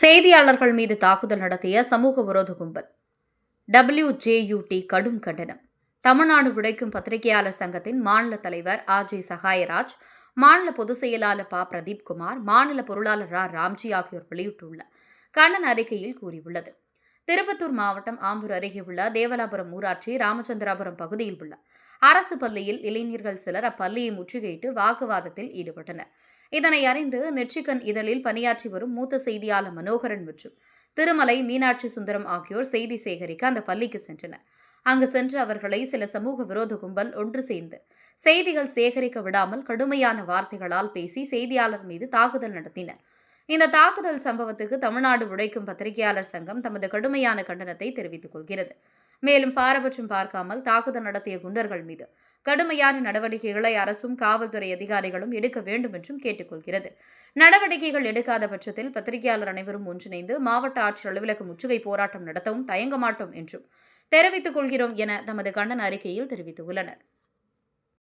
செய்தியாளர்கள் மீது தாக்குதல் நடத்திய சமூக விரோத கும்பல். டபிள்யூஜேயூடி கடும் கண்டனம். தமிழ்நாடு உழைக்கும் பத்திரிகையாளர் சங்கத்தின் மாநில தலைவர் ஆர் ஜே சகாயராஜ் மாநில பொதுச் செயலாளர் ப பிரதீப் குமார் மாநில பொருளாளர் ரா ராம்ஜி ஆகியோர் வெளியிட்டுள்ள கண்டன அறிக்கையில் கூறியுள்ளது. திருப்பத்தூர் மாவட்டம் ஆம்பூர் அருகே உள்ள தேவலாபுரம் ஊராட்சி ராமச்சந்திராபுரம் பகுதியில் உள்ள அரசு பள்ளியில் இளைஞர்கள் சிலர் அப்பள்ளியை முற்றுகையிட்டு வாக்குவாதத்தில் ஈடுபட்டனர். இதனை அறிந்து நெற்றிக்கண் இதழில் பணியாற்றி வரும் மூத்த செய்தியாளர் மனோகரன் மற்றும் திருமலை மீனாட்சி சுந்தரம் ஆகியோர் செய்தி சேகரிக்க அந்த பள்ளிக்கு சென்றனர். அங்கு சென்று அவர்களை சில சமூக விரோத கும்பல் ஒன்று சேர்ந்து செய்திகள் சேகரிக்க விடாமல் கடுமையான வார்த்தைகளால் பேசி செய்தியாளர் மீது தாக்குதல் நடத்தினர். இந்த தாக்குதல் சம்பவத்துக்கு தமிழ்நாடு உழைக்கும் பத்திரிகையாளர் சங்கம் தமது கடுமையான கண்டனத்தை தெரிவித்துக் கொள்கிறது. மேலும் பாரபட்சம் பார்க்காமல் தாக்குதல் நடத்திய குண்டர்கள் மீது கடுமையான நடவடிக்கைகளை அரசும் காவல்துறை அதிகாரிகளும் எடுக்க வேண்டும் என்றும் கேட்டுக்கொள்கிறது நடவடிக்கைகள் எடுக்காத பட்சத்தில் பத்திரிகையாளர் அனைவரும் ஒன்றிணைந்து மாவட்ட ஆட்சியர் அலுவலக முற்றுகை போராட்டம் நடத்தவும் தயங்க மாட்டோம் என்றும் தெரிவித்துக் கொள்கிறோம் என தமது கண்டன அறிக்கையில் தெரிவித்துள்ளனர்.